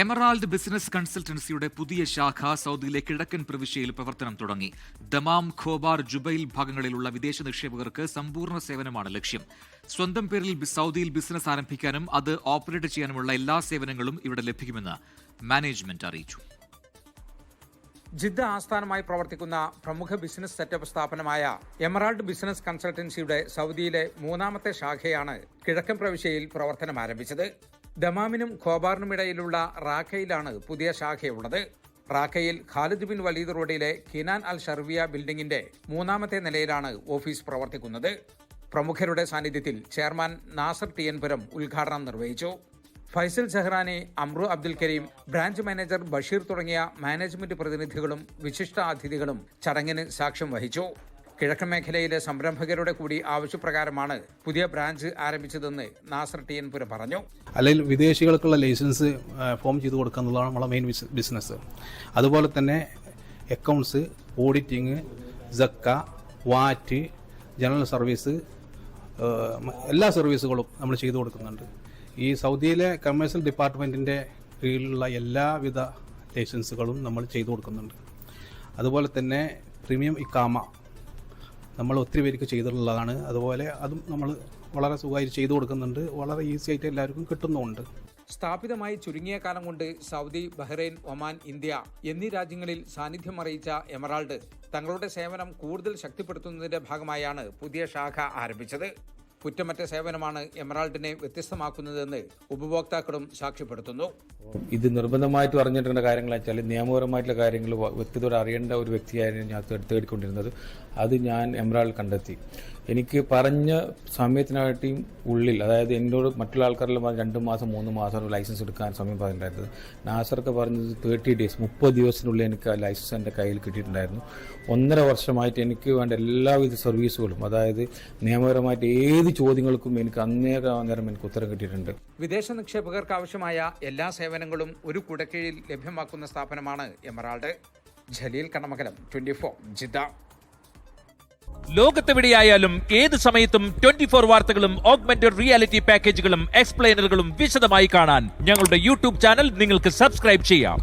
Emerald business കൺസൾട്ടൻസിയുടെ പുതിയ ശാഖ സൗദിയിലെ കിഴക്കൻ പ്രവിശ്യയിൽ പ്രവർത്തനം തുടങ്ങി. ദമാം ഖോബാർ ജുബൈൽ ഭാഗങ്ങളിലുള്ള വിദേശ നിക്ഷേപകർക്ക് സമ്പൂർണ സേവനമാണ് ലക്ഷ്യം. സ്വന്തം പേരിൽ സൗദിയിൽ ബിസിനസ് ആരംഭിക്കാനും അത് ഓപ്പറേറ്റ് ചെയ്യാനുമുള്ള എല്ലാ സേവനങ്ങളും ഇവിടെ ലഭിക്കുമെന്ന് മാനേജ്മെന്റ് അറിയിച്ചു. ജിദ്ദ ആസ്ഥാനമായി പ്രവർത്തിക്കുന്ന പ്രമുഖ ബിസിനസ് സെറ്റപ്പ് സ്ഥാപനമായ എമറാൾഡ് ബിസിനസ് കൺസൾട്ടൻസിയുടെ സൗദിയിലെ മൂന്നാമത്തെ ശാഖയാണ് കിഴക്കൻ പ്രവിശ്യയിൽ പ്രവർത്തനം ആരംഭിച്ചത്. ദമാമിനും ഖോബാറിനുമിടയിലുള്ള റാഖയിലാണ് പുതിയ ശാഖയുള്ളത്. റാഖയിൽ ഖാലിദ് ബിൻ വലീദ് റോഡിലെ കിനാൻ അൽ ഷർവിയ ബിൽഡിംഗിന്റെ മൂന്നാമത്തെ നിലയിലാണ് ഓഫീസ് പ്രവർത്തിക്കുന്നത്. പ്രമുഖരുടെ സാന്നിധ്യത്തിൽ ചെയർമാൻ നാസർ ടി എൻപുരം ഉദ്ഘാടനം നിർവഹിച്ചു. Faisal Zahrani Amru Abdul Karim branch manager Basheer തുടങ്ങിയ മാനേജ്മെന്റ് പ്രതിനിധികളും വിശിഷ്ട അതിഥികളും ചടങ്ങിന് സാക്ഷ്യം വഹിച്ചു. കിഴക്കൻ മേഖലയിലെ സംരംഭകരുടെ കൂടി ആവശ്യപ്രകാരമാണ് പുതിയ ബ്രാഞ്ച് ആരംഭിച്ചതെന്ന് നാസർ ടി എൻ പുരം പറഞ്ഞു. അല്ലെങ്കിൽ വിദേശികൾക്കുള്ള ലൈസൻസ് ഫോം ചെയ്ത് കൊടുക്കുക എന്നുള്ളതാണ് നമ്മളെ മെയിൻ ബിസ്- ബിസിനസ് അതുപോലെ തന്നെ അക്കൗണ്ട്സ് ഓഡിറ്റിങ് ജക്ക വാറ്റ് ജനറൽ സർവീസ് എല്ലാ സർവീസുകളും നമ്മൾ ചെയ്തു കൊടുക്കുന്നുണ്ട്. ഈ സൗദിയിലെ കമേഴ്സ്യൽ ഡിപ്പാർട്ട്മെന്റിന്റെ കീഴിലുള്ള എല്ലാവിധ ലൈസൻസുകളും നമ്മൾ ചെയ്തു കൊടുക്കുന്നുണ്ട്. അതുപോലെ തന്നെ പ്രീമിയം ഇക്കാമ നമ്മൾ ഒത്തിരി പേർക്ക് ചെയ്തിട്ടുള്ളതാണ്. അതുപോലെ അതും നമ്മൾ വളരെ സുഖമായിട്ട് ചെയ്തു കൊടുക്കുന്നുണ്ട്. വളരെ ഈസി ആയിട്ട് എല്ലാവർക്കും കിട്ടുന്നുമുണ്ട്. സ്ഥാപിതമായി ചുരുങ്ങിയ കാലം കൊണ്ട് സൗദി ബഹ്റൈൻ ഒമാൻ ഇന്ത്യ എന്നീ രാജ്യങ്ങളിൽ സാന്നിധ്യം അറിയിച്ച എമറാൾഡ് തങ്ങളുടെ സേവനം കൂടുതൽ ശക്തിപ്പെടുത്തുന്നതിന്റെ ഭാഗമായാണ് പുതിയ ശാഖ ആരംഭിച്ചത്. കുറ്റമറ്റ സേവനമാണ് എമറാൾഡിനെ വ്യത്യസ്തമാക്കുന്നതെന്ന് ഉപഭോക്താക്കളും സാക്ഷ്യപ്പെടുത്തുന്നു. ഇത് നിർബന്ധമായിട്ട് അറിഞ്ഞിട്ടുള്ള കാര്യങ്ങൾ വെച്ചാൽ നിയമപരമായിട്ടുള്ള കാര്യങ്ങൾ വ്യക്തിയോട് അറിയേണ്ട ഒരു വ്യക്തിയായിരുന്നു ഞാൻ തേടി- തേടിക്കൊണ്ടിരുന്നത്. അത് ഞാൻ എമറാൾഡ് കണ്ടെത്തി. എനിക്ക് പറഞ്ഞ സമയത്തിനായിട്ടും ഉള്ളിൽ അതായത് എന്നോട് മറ്റുള്ള ആൾക്കാരെല്ലാം രണ്ട് മാസം മൂന്ന് മാസം ലൈസൻസ് എടുക്കാൻ സമയം പറഞ്ഞിട്ടുണ്ടായിരുന്നത് നാസർക്ക് പറഞ്ഞത് തേർട്ടി ഡേയ്സ് മുപ്പത് ദിവസത്തിനുള്ളിൽ എനിക്ക് ആ ലൈസൻസ് എന്റെ കയ്യിൽ കിട്ടിയിട്ടുണ്ടായിരുന്നു. ഒന്നര വർഷമായിട്ട് എനിക്ക് വേണ്ട എല്ലാവിധ സർവീസുകളും അതായത് നിയമപരമായിട്ട് ഏത് ചോദ്യങ്ങൾക്കും എനിക്ക് അന്നേരം അന്നേരം എനിക്ക് ഉത്തരം കിട്ടിയിട്ടുണ്ട്. വിദേശ നിക്ഷേപകർക്ക് ആവശ്യമായ എല്ലാ സേവനങ്ങളും ഒരു കുടക്കീഴിൽ ലഭ്യമാക്കുന്ന സ്ഥാപനമാണ് Emerald. Jaleel Kannamakalam twenty four Jeddah ലോകത്തെവിടെയായാലും ഏത് സമയത്തും ട്വന്റി ഫോർ വാർത്തകളും ഓഗ്മെന്റഡ് റിയാലിറ്റി പാക്കേജുകളും എക്സ്പ്ലെയിനറുകളും വിശദമായി കാണാൻ ഞങ്ങളുടെ യൂട്യൂബ് ചാനൽ നിങ്ങൾക്ക് സബ്സ്ക്രൈബ് ചെയ്യാം.